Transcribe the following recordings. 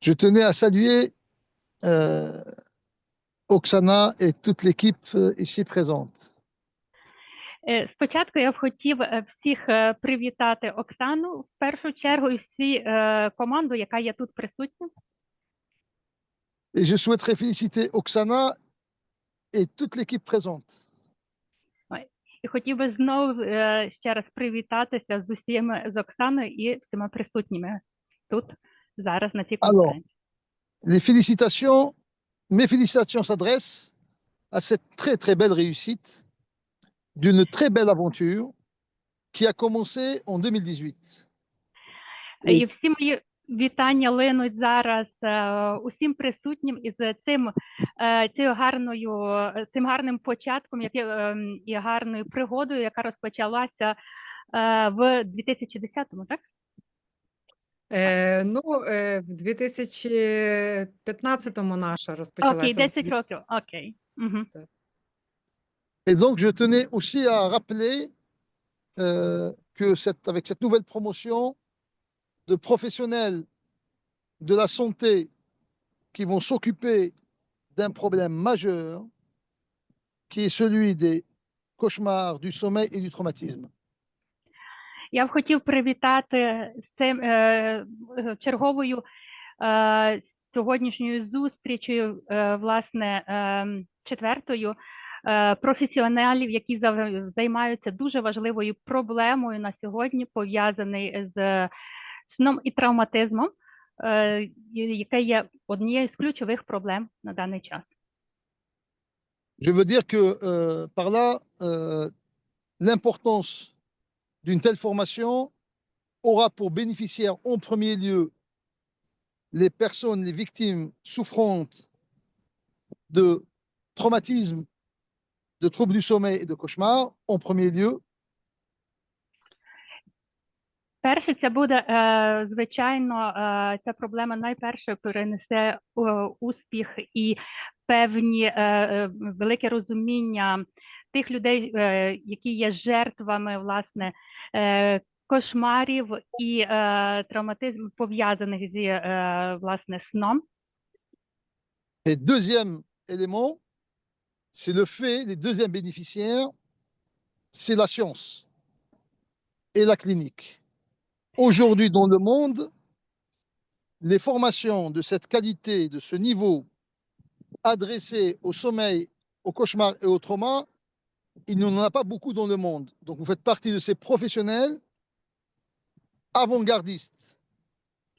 Je tenais à saluer euh, Oksana et toute l'équipe euh, ici présente. Е, Спочатку я б хотів е, всіх е, привітати Оксану в першу чергу і всі команду, яка є тут присутня. Et je souhaiterais féliciter Oksana et toute l'équipe présente. І хотів би знову ще раз привітатися з усіма з Оксаною і всіма присутніми тут зараз на цій конференції. Les félicitations, mes félicitations s'adressent à cette très très belle réussite d'une très belle aventure qui a commencé en 2018. Е, І всі мої вітання линуть зараз е, усім присутнім із цим е, цією гарною цим гарним початком, яке ем, і гарною пригодою, яка розпочалася е, в 2010-му, так? Е, ну, е, в 2015-му наша розпочалася. Окей, 10 збір- років. Окей. Угу. Et donc, je tenais aussi à rappeler euh, que cette, avec cette nouvelle promotion de professionnels de la santé qui vont s'occuper d'un problème majeur qui est celui des cauchemars, du sommeil et du traumatisme. Я б хотів привітати з цим е, черговою е, сьогоднішньою зустрічю, е, власне, е, четвертою е, професіоналів, які займаються дуже важливою проблемою на сьогодні, пов'язаний з сном і травматизмом, е, яке є однією з ключових проблем на даний час. Je veux dire que euh, par là, euh, l'importance d'une telle formation aura pour bénéficiaire en premier lieu les personnes, les victimes souffrantes de traumatisme, de troubles du sommeil et de cauchemars, en premier lieu, Перше, це буде, е, звичайно, е, ця проблема найперше перенесе е, успіх і певні е, е, велике розуміння тих людей, е, які є жертвами власне е, кошмарів і е, травматизм пов'язаних зі е, власне сном. Et deuxième élément, c'est le fait, les deuxièmes bénéficiaires, c'est la science et la clinique. Aujourd'hui, dans le monde, les formations de cette qualité, de ce niveau, adressées au sommeil, au cauchemar et au trauma, il n'y en a pas beaucoup dans le monde. Donc, vous faites partie de ces professionnels avant-gardistes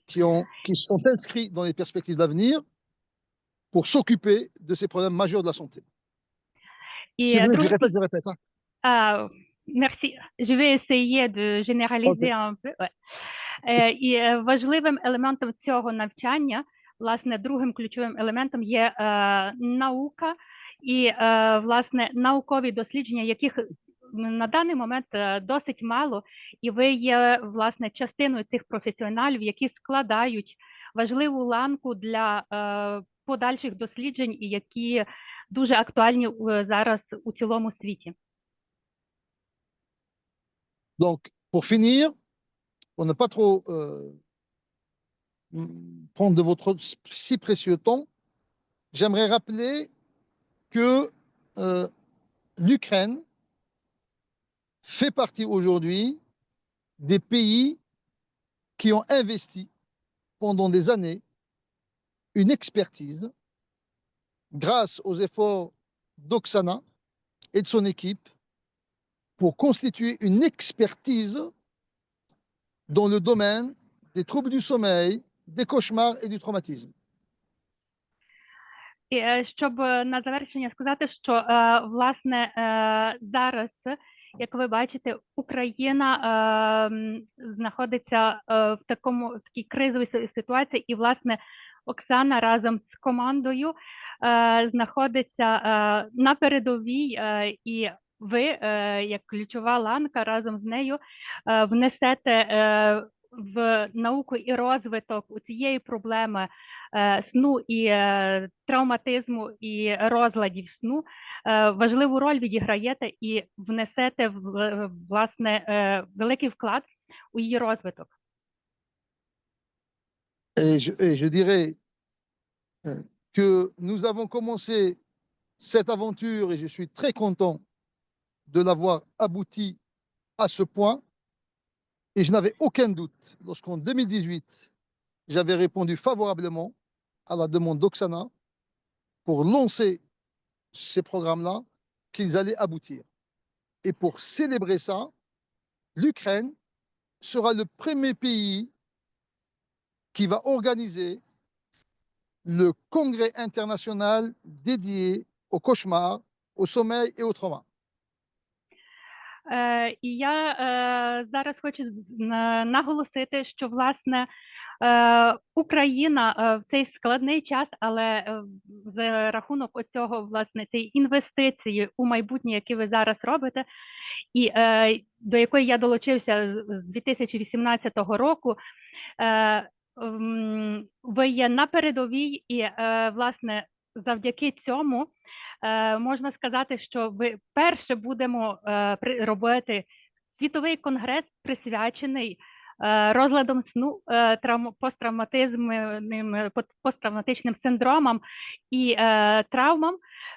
qui, ont, qui sont inscrits dans les perspectives d'avenir pour s'occuper de ces problèmes majeurs de la santé. І Si vous voulez que je другий- répète, je répète. hein. Ah, merci. Je vais essayer de généraliser un peu. Ouais. Е, І е, важливим елементом цього навчання, власне, другим ключовим елементом є е, наука і, е, власне, наукові дослідження, яких на даний момент е, досить мало, і ви є, власне, частиною цих професіоналів, які складають важливу ланку для е, подальших досліджень, і які дуже актуальні зараз у цілому світі. Donc, pour finir, pour ne pas trop euh, prendre de votre si précieux temps, j'aimerais rappeler que euh, l'Ukraine fait partie aujourd'hui des pays qui ont investi pendant des années une expertise grâce aux efforts d'Oksana et de son équipe pour constituer une expertise dans le domaine des troubles du sommeil, des cauchemars et du traumatisme. І е, щоб е, на завершення сказати, що е, власне зараз, як ви бачите, Україна е, знаходиться в такому в такій кризовій ситуації, і власне Оксана разом з командою знаходиться на передовій, і ви, як ключова ланка, разом з нею внесете в науку і розвиток у цієї проблеми сну і е, травматизму і розладів сну е, важливу роль відіграєте і внесете в- власне е, великий вклад у її розвиток. Et je, et je dirais euh, que nous avons commencé cette aventure et je suis très content de l'avoir abouti à ce point. Et je n'avais aucun doute lorsqu'en 2018, j'avais répondu favorablement à la demande d'Oksana pour lancer ces programmes-là, qu'ils allaient aboutir. Et pour célébrer ça, l'Ukraine sera le premier pays qui va organiser le congrès international dédié au cauchemar, au sommeil et au trauma. Е, І я е, зараз хочу на- наголосити, що власне е, Україна е, в цей складний час, але е, за рахунок оцього власне цієї інвестиції у майбутнє, які ви зараз робите, і е, до якої я долучився з з 2018 року. Е, ви є на передовій, і е, власне завдяки цьому е, можна сказати, що ви перше будемо е, робити світовий конгрес, присвячений е, розладом сну, е, травм, посттравматизмним, е, пот- посттравматичним синдромам і е, травмам.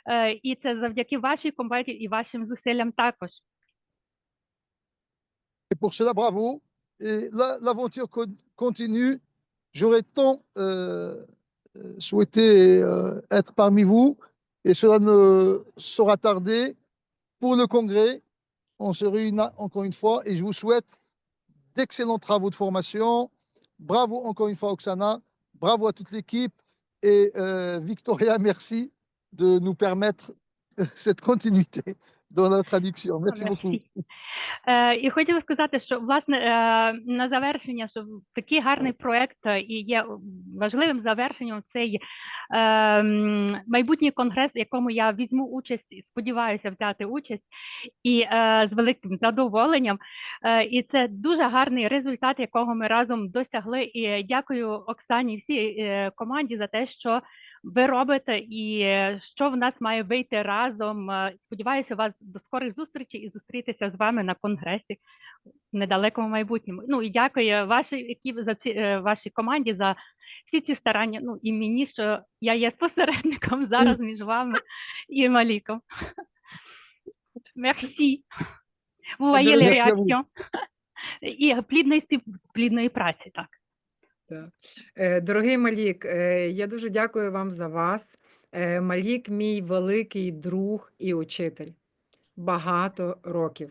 Е, і це завдяки вашій компанії і вашим зусиллям також. Et pour cela, bravo. Et la- l'aventure con- continue. J'aurais tant euh, euh, souhaité euh, être parmi vous et cela ne sera tardé. Pour le congrès, on se réunit encore une fois et je vous souhaite d'excellents travaux de formation. Bravo encore une fois, Oksana. Bravo à toute l'équipe. Et euh, Victoria, merci de nous permettre cette continuité dans la traduction. Merci beaucoup. Е, і хотіла сказати, що власне е, на завершення, що такий гарний проект е, і є важливим завершенням цей е, майбутній конгрес, в якому я візьму участь і сподіваюся взяти участь, і е, з великим задоволенням. Е, і це дуже гарний результат, якого ми разом досягли. І дякую Оксані всій команді за те, що ви робите, і що в нас має вийти разом. Е, Сподіваюся, вас до скорих зустрічей і зустрітися з вами на конгресі в недалекому майбутньому. Ну і дякую вашій за ці е, вашій команді за всі ці старання. Ну і мені, що я є посередником зараз між вами і Маліком. Merci. Vous voyez les réactions. І плідної плідної праці, так. Так. Е, Дорогий Малік, е, я дуже дякую вам за вас. Е, Малік мій великий друг і учитель. Багато років.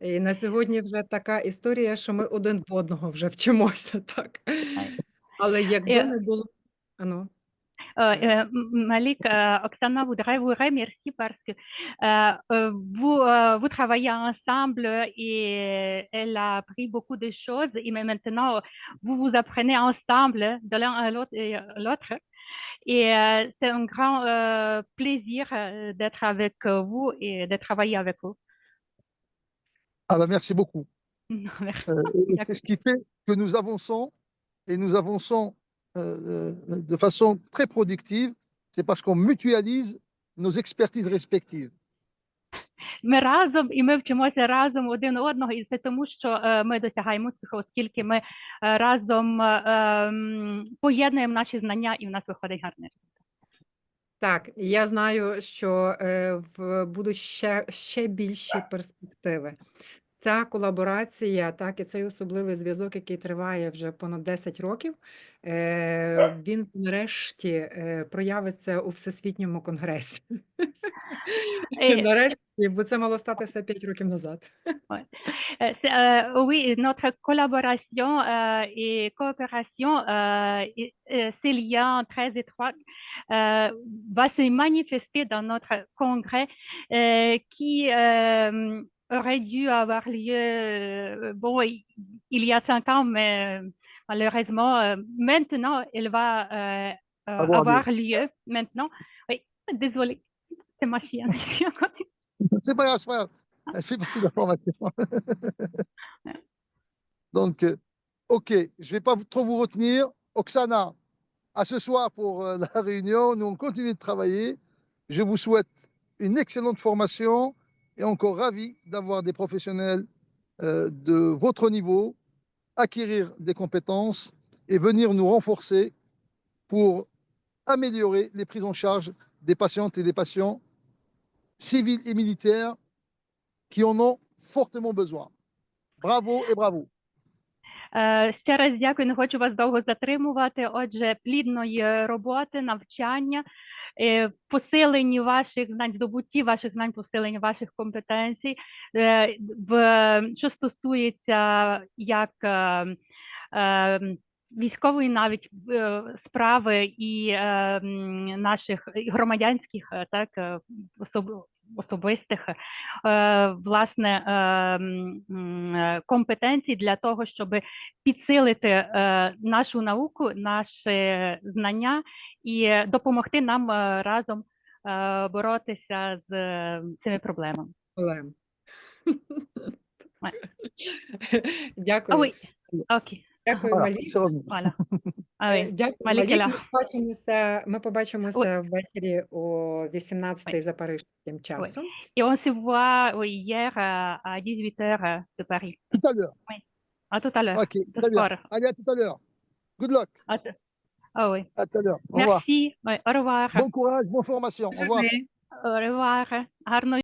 І на сьогодні вже така історія, що ми один в одного вже вчимося, так. Але якби не було. Ану. Euh, euh, Malik, euh, Oksana voudrait vous remercier parce que euh, vous, vous travaillez ensemble et elle a appris beaucoup de choses et maintenant vous vous apprenez ensemble de l'un à l'autre et l'autre. Et c'est un grand plaisir d'être avec vous et de travailler avec vous. Ah bah merci beaucoup. C'est ce qui fait que nous avançons et nous avançons euh, euh, de façon très productive. C'est parce qu'on mutualise nos expertises respectives. Ми разом і ми вчимося разом один одного, і це тому, що е, ми досягаємо успіху, оскільки ми е, разом е, ем, поєднуємо наші знання, і в нас виходить гарний результат. Так, я знаю, що е, в, будуть ще, ще більші перспективи. Ця колаборація, так, і цей особливий зв'язок, який триває вже понад 10 років, е, він нарешті е, проявиться у Всесвітньому конгресі. Е, Нарешті, бо це мало статися 5 років назад. Euh, oui, notre collaboration et coopération, ces liens très étroits, va se manifester dans notre congrès qui aurait dû avoir lieu, euh, bon, il, y a cinq ans, mais euh, malheureusement, euh, maintenant, il va euh, Avoir lieu. lieu maintenant. Oui, désolé, c'est ma chienne ici. C'est pas grave, c'est pas grave. Elle fait partie de la formation. Donc, OK, je ne vais pas trop vous retenir. Oksana, à ce soir pour la réunion. Nous, on continue de travailler. Je vous souhaite une excellente formation et encore ravi d'avoir des professionnels euh, de votre niveau, acquérir des compétences et venir nous renforcer pour améliorer les prises en charge des patientes et des patients civils et militaires qui en ont fortement besoin. Bravo et bravo. Е, Ще раз дякую, не хочу вас довго затримувати. Отже, плідної роботи, навчання, е, в посиленні ваших знань, здобутті ваших знань, посиленні ваших компетенцій. Е, В, що стосується як військової навіть справи і наших громадянських так, е, особ, особистих е, власне е, е, компетенцій для того, щоб підсилити нашу науку, наші знання і допомогти нам разом боротися з цими проблемами. Дякую. Окей, Дякую, Voilà, Малі. c'est revenu. Валя. Е, Ой, Дякую, Малікеля. Малі. Ми побачимося, ми побачимося ввечері о 18-й за парижським часом. Et on se voit oui, hier euh, à 18h de Paris. Tout à l'heure. À tout à l'heure. Ok, До très bien. скоро. Allez, à tout à l'heure. Good luck. À tout- Ah oui. À tout à l'heure. Au revoir. Merci. Oui, Au revoir. Bon courage, bonne formation. Au revoir. Ми- Au revoir. Гарної